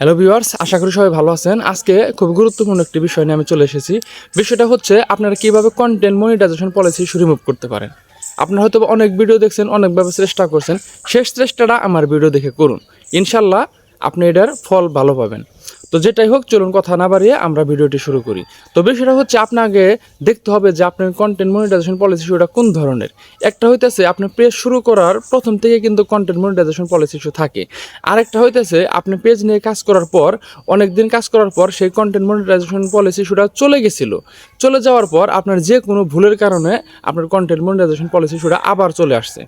Hello viewers আশা করি সবাই ভালো আছেন। আজকে খুব গুরুত্বপূর্ণ একটি বিষয় নিয়ে আমি চলে এসেছি। বিষয়টা হচ্ছে আপনারা কীভাবে কন্টেন্ট মনিটাইজেশন পলিসি রিমুভ করতে পারেন। আপনারা হয়তো অনেক ভিডিও দেখছেন, অনেকভাবে চেষ্টা করছেন। শেষ চেষ্টাটা আমার ভিডিও দেখে করুন। ইনশাল্লাহ আপনি এটার ফল ভালো পাবেন। তো যেটাই হোক, চলুন কথা না বাড়িয়ে আমরা ভিডিওটি শুরু করি। তো বিষয়টা হচ্ছে আপনাকে দেখতে হবে যে আপনার কন্টেন্ট মনিটাইজেশন পলিসি ইস্যুটা কোন ধরনের। একটা হইতেছে, আপনি পেজ শুরু করার প্রথম থেকে কিন্তু কন্টেন্ট মনিটাইজেশন পলিসি ইস্যু থাকে। আরেকটা হইতেছে, আপনি পেজ নিয়ে কাজ করার পর, অনেক দিন কাজ করার পর সেই কন্টেন্ট মনিটাইজেশন পলিসি ইস্যুটা চলে গেছিল। চলে যাওয়ার পর আপনার যে কোনো ভুলের কারণে আপনার কন্টেন্ট মনিটাইজেশন পলিসি ইস্যুটা আবার চলে আসছে।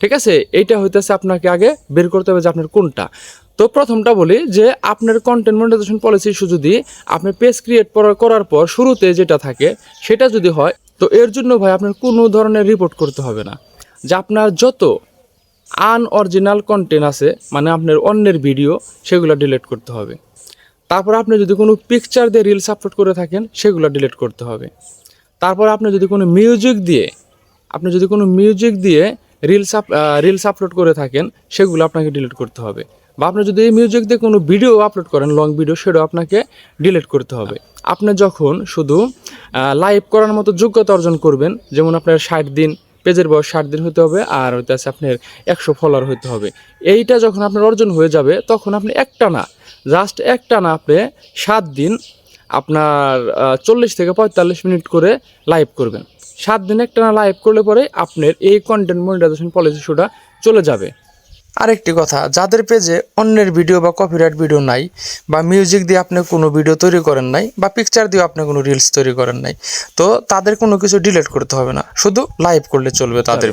ঠিক আছে? এইটা হইতেছে আপনাকে আগে বের করতে হবে যে আপনার কোনটা। তো প্রথমটা বলি যে আপনার কন্টেন্ট মনিটাইজেশন পলিসি যদি আপনি পেজ ক্রিয়েট করার পর শুরুতে যেটা থাকে, সেটা যদি হয়, তো এর জন্য ভাই আপনার কোনো ধরনের রিপোর্ট করতে হবে না। যে আপনার যত আনঅরিজিনাল কন্টেন্ট আছে মানে আপনার অন্যের ভিডিও সেগুলো ডিলিট করতে হবে। তারপর আপনি যদি কোনো পিকচার দিয়ে রিলস আপলোড করে থাকেন, সেগুলো ডিলিট করতে হবে। তারপর আপনি যদি কোনো মিউজিক দিয়ে আপনি যদি কোনো মিউজিক দিয়ে রিলস আপ রিলস আপলোড করে থাকেন, সেগুলো আপনাকে ডিলিট করতে হবে। বা আপনি যদি এই মিউজিক দিয়ে কোনো ভিডিও আপলোড করেন লং ভিডিও সেটাও আপনাকে ডিলিট করতে হবে। আপনি যখন শুধু লাইভ করার মতো যোগ্যতা অর্জন করবেন, যেমন আপনার ষাট দিন, পেজের বয়স ষাট দিন হতে হবে, আর হইতে আছে আপনার একশো ফলোয়ার হতে হবে। এইটা যখন আপনার অর্জন হয়ে যাবে, তখন আপনি একটা না জাস্ট একটা না আপনি সাত দিন আপনার চল্লিশ থেকে পঁয়তাল্লিশ মিনিট করে লাইভ করবেন। সাত দিন একটা না লাইভ করলে পরে আপনার এই কন্টেন্ট মনিটাইজেশন পলিসি শোটা চলে যাবে। আরেকটি কথা যাদের পেজে অন্যের ভিডিও বা কপিরাইট ভিডিও নাই বা মিউজিক দিয়ে আপনি কোনো ভিডিও তৈরি করেন নাই বা পিকচার দিয়ে আপনি কোনো রিলস তৈরি করেন নাই তো তাদের কোনো কিছু ডিলিট করতে হবে না। শুধু লাইভ করলে চলবে তাদের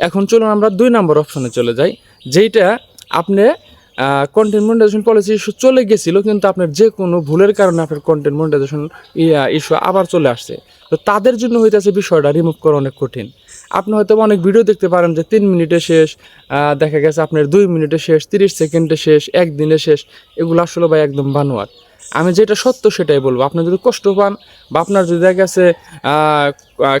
এখন চলুন আমরা দুই নম্বর অপশনে চলে যাই যেইটা আপনি কন্টেন্ট মনিটাইজেশন পলিসি ইস্যু চলে গেছিল, কিন্তু আপনার যে কোনো ভুলের কারণে আপনার কন্টেন্ট মনিটাইজেশন ইস্যু আবার চলে আসছে। তো তাদের জন্য হইতেছে বিষয়টা রিমুভ করা অনেক কঠিন। আপনি হয়তো অনেক ভিডিও দেখতে পারেন যে তিন মিনিটে শেষ দেখা গেছে আপনার দুই মিনিটে শেষ, তিরিশ সেকেন্ডে শেষ একদিনে শেষ, এগুলো আসলে ভাই একদম বানোয়ার আমি যেটা সত্য সেটাই বলব, আপনি যদি কষ্ট পান বা আপনার যদি দেখা গেছে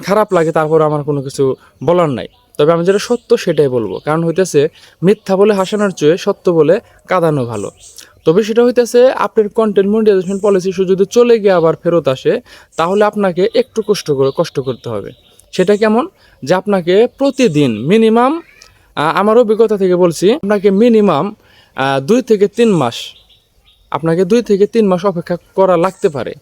খারাপ লাগে, তারপর আমার কোনো কিছু বলার নাই। তবে আমি যেটা সত্য সেটাই বলব। কারণ হইতেছে, মিথ্যা বলে হাসানোর চেয়ে সত্য বলে কাঁদানো ভালো। তবে সেটা হইতেছে, আপনার কন্টেন্ট মনিটাইজেশন পলিসি শুধু যদি চলে গিয়ে আবার ফেরত আসে, তাহলে আপনাকে একটু কষ্ট করে, কষ্ট করতে হবে। সেটা কেমন? যে আপনাকে প্রতিদিন মিনিমাম আমার অভিজ্ঞতা থেকে বলছি, আপনাকে মিনিমাম দুই থেকে তিন মাস, আপনাকে দুই থেকে তিন মাস অপেক্ষা করা লাগতে পারে।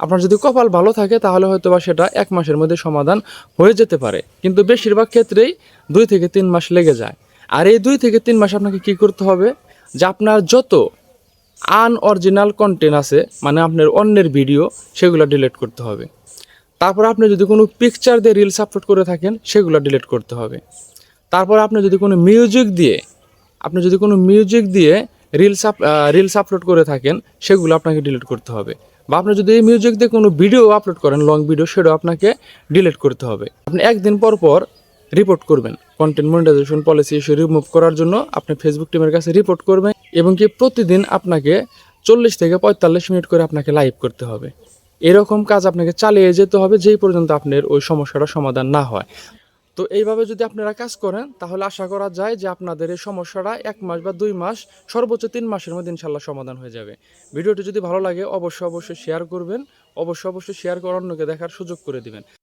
আপনার যদি কপাল ভালো থাকে, তাহলে হয়তো বা সেটা এক মাসের মধ্যে সমাধান হয়ে যেতে পারে। কিন্তু বেশিরভাগ ক্ষেত্রেই দুই থেকে তিন মাস লেগে যায়। আর এই দুই থেকে তিন মাস আপনাকে কি করতে হবে? যে আপনার যত আনঅরিজিনাল কন্টেন্ট আছে মানে আপনার অন্যের ভিডিও সেগুলো ডিলিট করতে হবে। তারপর আপনি যদি কোনো পিকচার দিয়ে রিলস আপলোড করে থাকেন, সেগুলো ডিলিট করতে হবে। তারপর আপনি যদি কোনো মিউজিক দিয়ে, আপনি যদি কোনো মিউজিক দিয়ে রিলস আপ রিলস আপলোড করে থাকেন, সেগুলো আপনাকে ডিলিট করতে হবে। বা আপনি যদি এই মিউজিক দিয়ে কোনো ভিডিও আপলোড করেন লং ভিডিও সেটাও আপনাকে ডিলিট করতে হবে। আপনি একদিন পর পর রিপোর্ট করবেন। Content monetization policy issue remove করার জন্য আপনি ফেসবুক টিমের কাছে রিপোর্ট করবেন এবং কি প্রতিদিন আপনাকে চল্লিশ থেকে পঁয়তাল্লিশ মিনিট করে আপনাকে লাইভ করতে হবে। এরকম কাজ আপনাকে চালিয়ে যেতে হবে যেই পর্যন্ত আপনার ওই সমস্যাটা সমাধান না হয়। তো এইভাবে যদি আপনারা কাজ করেন, তাহলে আশা করা যায় যে আপনাদের এই সমস্যাটা এক মাস বা দুই মাস, সর্বোচ্চ তিন মাসের মধ্যে ইনশাল্লাহ সমাধান হয়ে যাবে। ভিডিওটি যদি ভালো লাগে, অবশ্যই অবশ্যই শেয়ার করবেন, অবশ্যই অবশ্যই শেয়ার করে অন্যকে দেখার সুযোগ করে দিবেন।